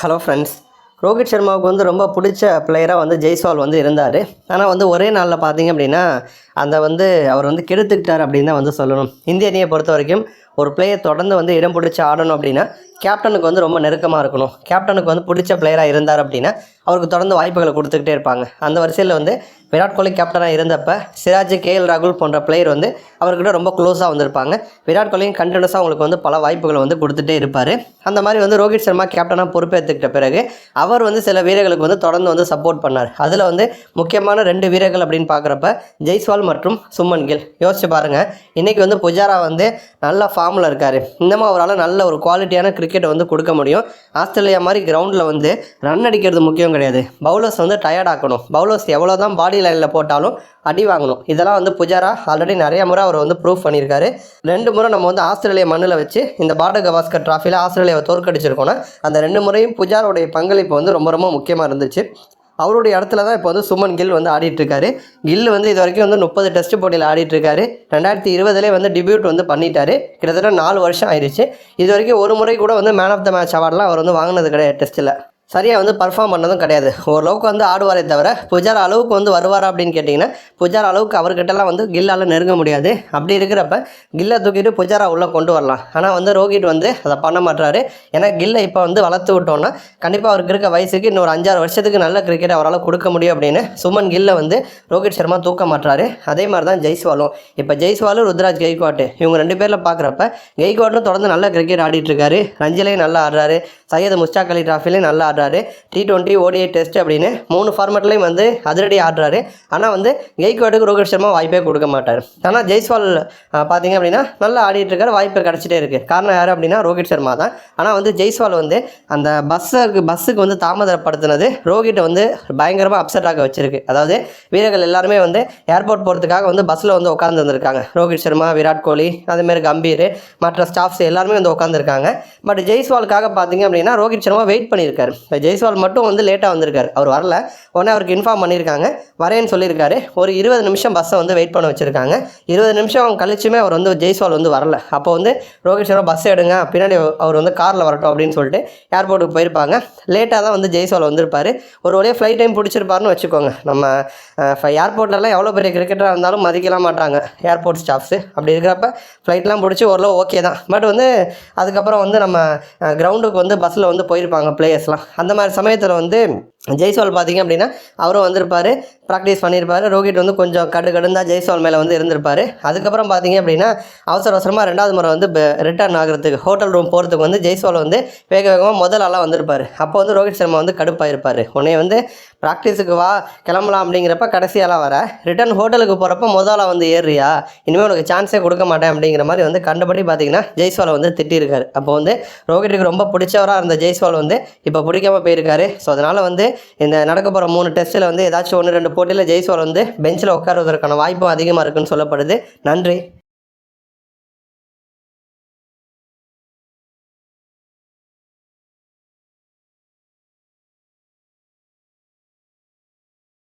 Hello friends Rohit சர்மாவுக்கு வந்து ரொம்ப பிடிச்ச பிளேயராக வந்து ஜெய்ஸ்வால் வந்து இருந்தார். ஆனால் வந்து ஒரே நாளில் பார்த்தீங்க அப்படின்னா அந்த வந்து அவர் வந்து கெடுத்துக்கிட்டார் அப்படின்னு தான் வந்து சொல்லணும். இந்திய அணியை பொறுத்த வரைக்கும் ஒரு பிளேயர் தொடர்ந்து வந்து இடம் பிடிச்சி ஆடணும் அப்படின்னா கேப்டனுக்கு வந்து ரொம்ப நெருக்கமாக இருக்கணும். கேப்டனுக்கு வந்து பிடிச்ச பிளேயராக இருந்தார் அப்படின்னா அவருக்கு தொடர்ந்து வாய்ப்புகளை கொடுத்துக்கிட்டே இருப்பாங்க. அந்த வரிசையில் வந்து விராட் கோலி கேப்டனாக இருந்தப்ப சிராஜ் கேஎல் ராகுல் போன்ற பிளேயர் வந்து அவர்கிட்ட ரொம்ப க்ளோஸாக வந்திருப்பாங்க. விராட் கோலியும் கண்டினியூஸாக அவங்களுக்கு வந்து பல வாய்ப்புகளை வந்து கொடுத்துட்டே இருப்பார். அந்த மாதிரி வந்து ரோஹித் சர்மா கேப்டனாக பொறுப்பேற்றுக்கிட்ட பிறகு அவர் வந்து சில வீரர்களுக்கு வந்து தொடர்ந்து வந்து சப்போர்ட் பண்ணார். அதில் வந்து முக்கியமான ரெண்டு வீரர்கள் அப்படின்னு பார்க்குறப்ப ஜெய்ஸ்வால் மற்றும் சுமன் கில். யோசிச்சு பாருங்கள் இன்றைக்கி வந்து புஜாரா வந்து நல்ல ஃபார்மில் இருக்கார். இன்னமும் அவரால் நல்ல ஒரு குவாலிட்டியான கிரிக்கெட் விக்கெட்டை வந்து கொடுக்க முடியும். ஆஸ்திரேலியா மாதிரி கிரவுண்டில் வந்து ரன் அடிக்கிறது முக்கியம் கிடையாது. பவுலர்ஸ் வந்து டயர்ட் ஆக்கணும். பவுலர்ஸ் எவ்வளோ தான் பாடி லைனில் போட்டாலும் அடி வாங்கணும். இதெல்லாம் வந்து புஜாரா ஆல்ரெடி நிறைய முறை அவர் வந்து ப்ரூவ் பண்ணியிருக்காரு. ரெண்டு முறை நம்ம வந்து ஆஸ்திரேலியா மண்ணில் வச்சு இந்த பாட கவாஸ்கர் ட்ராஃபியில் ஆஸ்திரேலியாவை தோற்கடிச்சிருக்கோன்னா அந்த ரெண்டு முறையும் புஜாரோடைய பங்களிப்பு வந்து ரொம்ப ரொம்ப முக்கியமாக இருந்துச்சு. அவருடைய இடத்துல தான் இப்போ வந்து சுமன் கில் வந்து ஆடிட்டுருக்காரு. கில் வந்து இது வரைக்கும் வந்து முப்பது டெஸ்ட் போட்டியில் ஆடிட்டுருக்காரு. ரெண்டாயிரத்தி இருபதுலேயே வந்து டிபியூட் வந்து பண்ணிட்டாரு. கிட்டத்தட்ட நாலு வருஷம் ஆயிடுச்சு. இது வரைக்கும் ஒரு முறை கூட வந்து மேன் ஆஃப் த மேட்ச் அவார்ட்லாம் அவர் வந்து வாங்கினது கிடையாது டெஸ்ட்டில் சரியாக வந்து பர்ஃபார்ம் பண்ணதும் கிடையாது. ஓரளவுக்கு வந்து ஆடுவாரே தவிர புஜார் அளவுக்கு வந்து வருவாரா அப்படின்னு கேட்டிங்கன்னா புஜார் அளவுக்கு அவர்கிட்டலாம் வந்து கில்லால் நெருங்க முடியாது. அப்படி இருக்கிறப்ப கில்லை தூக்கிட்டு புஜாரா உள்ளே கொண்டு வரலாம். ஆனால் வந்து ரோஹித் வந்து அதை பண்ண மாட்டாரு ஏன்னா கில்லை இப்போ வந்து வளர்த்து விட்டோன்னா கண்டிப்பாக அவருக்கு இருக்க வயசுக்கு இன்னொரு அஞ்சாறு வருஷத்துக்கு நல்ல கிரிக்கெட் அவரால் கொடுக்க முடியும் அப்படின்னு சுமன் கில்லை வந்து ரோஹித் சர்மா தூக்க மாட்டாரு அதே மாதிரி தான் ஜெய்ஸ்வாலும். இப்போ ஜெய்ஸ்வாலும் ருத்ராஜ் கெய்க்வாட் இவங்க ரெண்டு பேரில் பார்க்குறப்ப கெய்க்வாட்டும் தொடர்ந்து நல்ல கிரிக்கெட் ஆடிட்டு இருக்காரு. ரஞ்சிலையும் நல்லா ஆடுறாரு. சையது முஸ்டாக் அலி ட்ராஃபிலையும் நல்லா ஆடுறாரு. டி டுவெண்ட்டி ஓடிஐ டெஸ்ட் அப்படின்னு மூணு ஃபார்மேட்லேயும் வந்து அதிரடி ஆடுறாரு. ஆனால் வந்து கெய்க்வாட்டுக்கு ரோஹித் சர்மா வாய்ப்பே கொடுக்க மாட்டார். ஆனால் ஜெய்ஸ்வால் பார்த்தீங்க அப்படின்னா நல்லா ஆடிட்டு இருக்காரு. வாய்ப்பு கிடச்சிட்டே இருக்குது காரணம் யார் அப்படின்னா ரோஹித் சர்மா தான். ஆனால் வந்து ஜெய்ஸ்வால் வந்து அந்த பஸ்ஸுக்கு பஸ்ஸுக்கு வந்து தாமதப்படுத்தினது ரோஹிட்டை வந்து பயங்கரமாக அப்செட் ஆக வச்சிருக்கு. அதாவது வீரர்கள் எல்லாருமே வந்து ஏர்போர்ட் போகிறதுக்காக வந்து பஸ்ஸில் வந்து உட்காந்து வந்திருக்காங்க. ரோஹித் சர்மா விராட் கோலி அதேமாரி கம்பீர் மற்ற ஸ்டாஃப்ஸ் எல்லாருமே வந்து உட்காந்துருக்காங்க பட் ஜெய்ஸ்வாலுக்காக பார்த்தீங்க அப்படின்னா ரோஹித் சர்மா வெயிட் பண்ணியிருக்காரு. இப்போ ஜெய்ஸ்வால் மட்டும் வந்து லேட்டாக வந்திருக்காரு. அவர் வரல. உடனே அவருக்கு இன்ஃபார்ம் பண்ணியிருக்காங்க. வரேன்னு சொல்லியிருக்காரு. ஒரு இருபது நிமிஷம் பஸ்ஸை வந்து வெயிட் பண்ண வச்சுருக்காங்க. இருபது நிமிஷம் கழிச்சுமே அவர் வந்து ஜெய்ஸ்வால் வந்து வரல. அப்போ வந்து ரோஹித் சர்மா பஸ் எடுங்க. பின்னாடி அவர் வந்து காரில் வரட்டும் அப்படின்னு சொல்லிட்டு ஏர்போர்ட்டுக்கு போயிருப்பாங்க. லேட்டாக தான் வந்து ஜெய்ஸ்வால் வந்திருப்பார். ஒரு வழியாக ஃப்ளைட் டைம் பிடிச்சிருப்பாருன்னு வச்சுக்கோங்க. நம்ம ஏர்போர்ட்லலாம் எவ்வளோ பெரிய கிரிக்கெட்டராக இருந்தாலும் மதிக்கலாம் மாட்டாங்க. ஏர்போர்ட் ஸ்டாஃப்ஸு அப்படி இருக்கிறப்ப ஃப்ளைட்லாம் பிடிச்சி ஓரளவு ஓகே தான். பட் வந்து அதுக்கப்புறம் வந்து நம்ம கிரவுண்டுக்கு வந்து பஸ்ஸில் வந்து போயிருப்பாங்க பிளேயர்ஸ்லாம் அந்த மாதிரி சமயத்தில் வந்து ஜெய்ஸ்வால் பார்த்தீங்க அப்படின்னா அவரும் வந்திருப்பார் ப்ராக்டிஸ் பண்ணியிருப்பார் ரோஹித் வந்து கொஞ்சம் கடு கடுந்தா ஜெய்ஸ்வால் மேலே வந்து இருந்திருப்பார். அதுக்கப்புறம் பார்த்தீங்க அப்படின்னா அவசர அவசரமாக ரெண்டாவது முறை வந்து ரிட்டர்ன் ஆகிறதுக்கு ஹோட்டல் ரூம் போகிறதுக்கு வந்து ஜெய்ஸ்வால் வந்து வேக வேகமாக முதல் ஆளாக வந்திருப்பார். அப்போ வந்து ரோஹித் சர்மா வந்து கடுப்பாயிருப்பார். உடனே வந்து ப்ராக்டிஸுக்கு வா கிளம்பலாம் அப்படிங்கிறப்ப கடைசியாலாம் வர. ரிட்டர்ன் ஹோட்டலுக்கு போகிறப்ப முதல்ல வந்து ஏறுறியா? இனிமேல் உனக்கு சான்ஸே கொடுக்க மாட்டேன் அப்படிங்கிற மாதிரி வந்து கண்டபடி பார்த்தீங்கன்னா ஜெய்ஸ்வாலை வந்து திட்டியிருக்காரு அப்போ வந்து ரோஹித்துக்கு ரொம்ப பிடிச்சவராக இருந்த ஜெய்ஸ்வால் வந்து இப்போ பிடிக்காம போயிருக்காரு. ஸோ அதனால் வந்து இந்த நடக்க போகிற மூணு டெஸ்ட்டில் வந்து ஏதாச்சும் ஒன்று ரெண்டு போட்டியில் ஜெய்ஸ்வால் வந்து பெஞ்சில் உட்காருவதற்கான வாய்ப்பும் அதிகமாக இருக்குன்னு சொல்லப்படுது. நன்றி.